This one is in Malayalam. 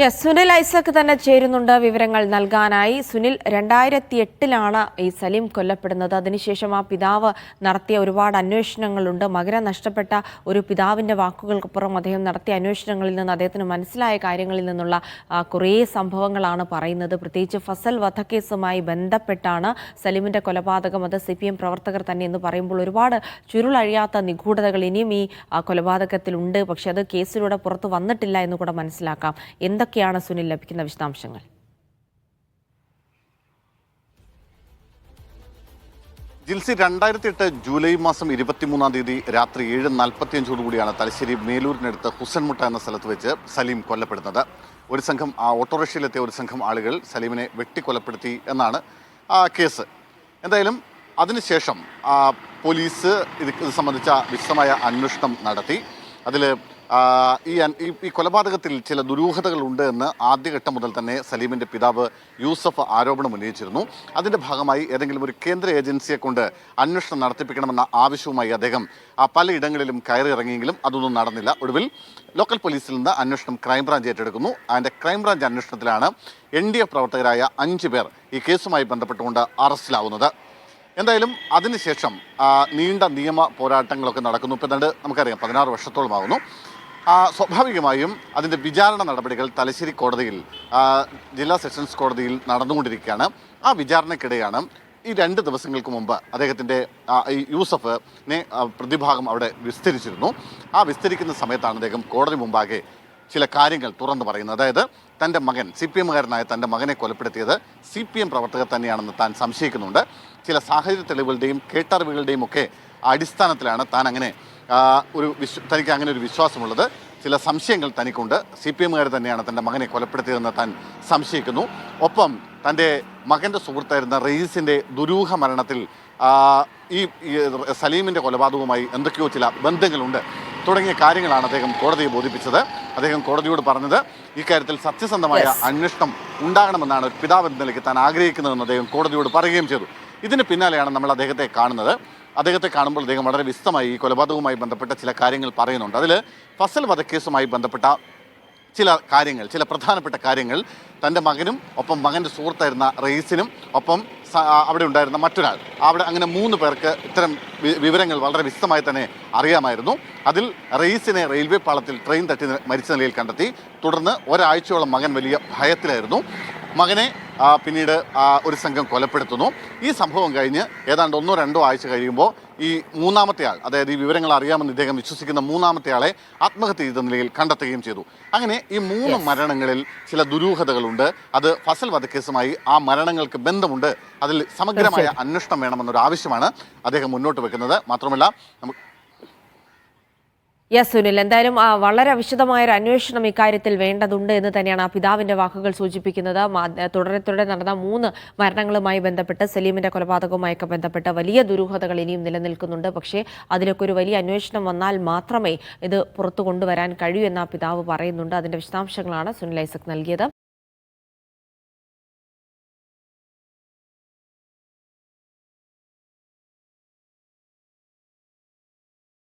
യെസ് സുനിൽ ഐസക് തന്നെ ചേരുന്നുണ്ട് വിവരങ്ങൾ നൽകാനായി. സുനിൽ രണ്ടായിരത്തി എട്ടിലാണ് ഈ സലീം കൊല്ലപ്പെടുന്നത്. അതിനുശേഷം ആ പിതാവ് നടത്തിയ ഒരുപാട് അന്വേഷണങ്ങളുണ്ട്. മകരം നഷ്ടപ്പെട്ട ഒരു പിതാവിന്റെ വാക്കുകൾക്കപ്പുറം അദ്ദേഹം നടത്തിയ അന്വേഷണങ്ങളിൽ നിന്ന് അദ്ദേഹത്തിന് മനസ്സിലായ കാര്യങ്ങളിൽ നിന്നുള്ള കുറേ സംഭവങ്ങളാണ് പറയുന്നത്. പ്രത്യേകിച്ച് ഫസൽ വധക്കേസുമായി ബന്ധപ്പെട്ടാണ് സലീമിന്റെ കൊലപാതകം. അത് സി പി എം പ്രവർത്തകർ തന്നെ എന്ന് പറയുമ്പോൾ ഒരുപാട് ചുരുളഴിയാത്ത നിഗൂഢതകൾ ഇനിയും ഈ കൊലപാതകത്തിലുണ്ട്. പക്ഷേ അത് കേസിലൂടെ പുറത്തു വന്നിട്ടില്ല എന്ന് കൂടെ മനസ്സിലാക്കാം. എന്തൊക്കെയാണ് സുനിൽ ലഭിക്കുന്ന വിശദാംശങ്ങൾ? ജിൽസി രണ്ടായിരത്തി എട്ട് ജൂലൈ മാസം ഇരുപത്തിമൂന്നാം തീയതി രാത്രി ഏഴ് നാൽപ്പത്തിയഞ്ചോടു കൂടിയാണ് തലശ്ശേരി മേലൂരിനടുത്ത് ഹുസൻമുട്ട എന്ന സ്ഥലത്ത് വെച്ച് സലീം കൊല്ലപ്പെടുന്നത്. ഒരു സംഘം ആ ഓട്ടോറിക്ഷയിലെത്തിയ ഒരു സംഘം ആളുകൾ സലീമിനെ വെട്ടിക്കൊലപ്പെടുത്തി എന്നാണ് ആ കേസ്. എന്തായാലും അതിനുശേഷം പോലീസ് ഇത് സംബന്ധിച്ച വിശദമായ അന്വേഷണം നടത്തി. അതിൽ ഈ ഈ- കൊലപാതകത്തിൽ ചില ദുരൂഹതകളുണ്ട് എന്ന് ആദ്യഘട്ടം മുതൽ തന്നെ സലീമിന്റെ പിതാവ് യൂസഫ് ആരോപണം ഉന്നയിച്ചിരുന്നു. അതിന്റെ ഭാഗമായി ഏതെങ്കിലും ഒരു കേന്ദ്ര ഏജൻസിയെ കൊണ്ട് അന്വേഷണം നടത്തിപ്പിക്കണമെന്ന ആവശ്യവുമായി അദ്ദേഹം പലയിടങ്ങളിലും കയറി ഇറങ്ങിയെങ്കിലും അതൊന്നും നടന്നില്ല. ഒടുവിൽ ലോക്കൽ പോലീസിൽ നിന്ന് അന്വേഷണം ക്രൈംബ്രാഞ്ച് ഏറ്റെടുക്കുന്നു. അതിന്റെ ക്രൈംബ്രാഞ്ച് അന്വേഷണത്തിലാണ് എൻ ഡി എഫ് പ്രവർത്തകരായ അഞ്ച് പേർ ഈ കേസുമായി ബന്ധപ്പെട്ടുകൊണ്ട് അറസ്റ്റിലാവുന്നത്. എന്തായാലും അതിനുശേഷം നീണ്ട നിയമ പോരാട്ടങ്ങളൊക്കെ നടക്കുന്നു. ഇപ്പം ഏതാണ്ട് നമുക്കറിയാം പതിനാറ് വർഷത്തോളമാകുന്നു സ്വാഭാവികമായും അതിന്റെ വിചാരണ നടപടികൾ തലശ്ശേരി കോടതിയിൽ ജില്ലാ സെഷൻസ് കോടതിയിൽ നടന്നുകൊണ്ടിരിക്കുകയാണ്. ആ വിചാരണയ്ക്കിടെയാണ് ഈ രണ്ട് ദിവസങ്ങൾക്ക് മുമ്പ് അദ്ദേഹത്തിന്റെ യൂസഫിനെ പ്രതിഭാഗം അവിടെ വിസ്തരിച്ചിരുന്നു. ആ വിസ്തരിക്കുന്ന സമയത്താണ് അദ്ദേഹം കോടതി മുമ്പാകെ ചില കാര്യങ്ങൾ തുറന്നു പറയുന്നത്. അതായത് തന്റെ മകൻ സി പി എമ്മുകാരനായ തന്റെ മകനെ കൊലപ്പെടുത്തിയത് സി പി എം പ്രവർത്തകർ തന്നെയാണെന്ന് താൻ സംശയിക്കുന്നുണ്ട്. ചില സാഹചര്യ തെളിവുകളുടെയും കേട്ടറിവുകളുടെയും ഒക്കെ അടിസ്ഥാനത്തിലാണ് താൻ അങ്ങനെ ഒരു വിശ്വ തനിക്ക് അങ്ങനെ ഒരു വിശ്വാസമുള്ളത്. ചില സംശയങ്ങൾ തനിക്കുണ്ട്. സി പി എമ്മുകാർ തന്നെയാണ് തന്റെ മകനെ കൊലപ്പെടുത്തിയതെന്ന് താൻ സംശയിക്കുന്നു. ഒപ്പം തന്റെ മകന്റെ സുഹൃത്തായിരുന്ന റയീസിന്റെ ദുരൂഹ മരണത്തിൽ ഈ സലീമിന്റെ കൊലപാതകവുമായി എന്തൊക്കെയോ ചില ബന്ധങ്ങളുണ്ട്. തുടങ്ങിയ കാര്യങ്ങളാണ് അദ്ദേഹം കോടതിയെ ബോധിപ്പിച്ചത്. അദ്ദേഹം കോടതിയോട് പറഞ്ഞത് ഇക്കാര്യത്തിൽ സത്യസന്ധമായ. അന്വേഷണം ഉണ്ടാകണമെന്നാണ് ഒരു പിതാവ് എന്ന നിലയ്ക്ക് താൻ ആഗ്രഹിക്കുന്നതെന്ന് അദ്ദേഹം കോടതിയോട് പറയുകയും ചെയ്തു. ഇതിന് പിന്നാലെയാണ് നമ്മൾ അദ്ദേഹത്തെ കാണുന്നത്. അദ്ദേഹത്തെ കാണുമ്പോൾ അദ്ദേഹം വളരെ വിശദമായി ഈ കൊലപാതകവുമായി ബന്ധപ്പെട്ട ചില കാര്യങ്ങൾ പറയുന്നുണ്ട്. അതിൽ ഫസൽ വധക്കേസുമായി ബന്ധപ്പെട്ട ചില കാര്യങ്ങൾ ചില പ്രധാനപ്പെട്ട കാര്യങ്ങൾ തന്റെ മകനും ഒപ്പം മകന്റെ സുഹൃത്തായിരുന്ന റയീസിനും ഒപ്പം അവിടെ ഉണ്ടായിരുന്ന മറ്റൊരാൾ. അവിടെ അങ്ങനെ മൂന്ന് പേർക്ക് ഇത്തരം വിവരങ്ങൾ വളരെ വിശദമായി തന്നെ അറിയാമായിരുന്നു. അതിൽ റയീസിനെ റെയിൽവേ പാളത്തിൽ ട്രെയിൻ തട്ടി മരിച്ച നിലയിൽ കണ്ടെത്തി. തുടർന്ന് ഒരാഴ്ചയോളം മകൻ വലിയ ഭയത്തിലായിരുന്നു. മകനെ പിന്നീട് ഒരു സംഘം കൊലപ്പെടുത്തുന്നു. ഈ സംഭവം കഴിഞ്ഞ് ഏതാണ്ട് ഒന്നോ രണ്ടോ ആഴ്ച കഴിയുമ്പോൾ ഈ മൂന്നാമത്തെ ആൾ അതായത് ഈ വിവരങ്ങൾ അറിയാമെന്ന് ഇദ്ദേഹം വിശ്വസിക്കുന്ന മൂന്നാമത്തെ ആളെ ആത്മഹത്യ ചെയ്ത നിലയിൽ കണ്ടെത്തുകയും ചെയ്തു. അങ്ങനെ ഈ മൂന്ന് മരണങ്ങളിൽ ചില ദുരൂഹതകളുണ്ട്. അത് ഫസൽ വധക്കേസുമായി ആ മരണങ്ങൾക്ക് ബന്ധമുണ്ട്. അതിൽ സമഗ്രമായ അന്വേഷണം വേണമെന്നൊരു ആവശ്യമാണ് അദ്ദേഹം മുന്നോട്ട് വെക്കുന്നത്. മാത്രമല്ല നമുക്ക് യെസ് സുനിൽ എന്തായാലും വളരെ വിശദമായ ഒരു അന്വേഷണം ഇക്കാര്യത്തിൽ വേണ്ടതുണ്ട് എന്ന് തന്നെയാണ് ആ പിതാവിന്റെ വാക്കുകൾ സൂചിപ്പിക്കുന്നത്. തുടരെ തുടരെ നടന്ന മൂന്ന് മരണങ്ങളുമായി ബന്ധപ്പെട്ട് സലീമിന്റെ കൊലപാതകവുമായൊക്കെ ബന്ധപ്പെട്ട് വലിയ ദുരൂഹതകൾ ഇനിയും നിലനിൽക്കുന്നുണ്ട്. പക്ഷേ അതിലൊക്കെ ഒരു വലിയ അന്വേഷണം വന്നാൽ മാത്രമേ ഇത് പുറത്തു കൊണ്ടുവരാൻ കഴിയൂ എന്ന് ആ പിതാവ് പറയുന്നുണ്ട്. അതിന്റെ വിശദാംശങ്ങളാണ് സുനിൽ ഐസക് നൽകിയത്.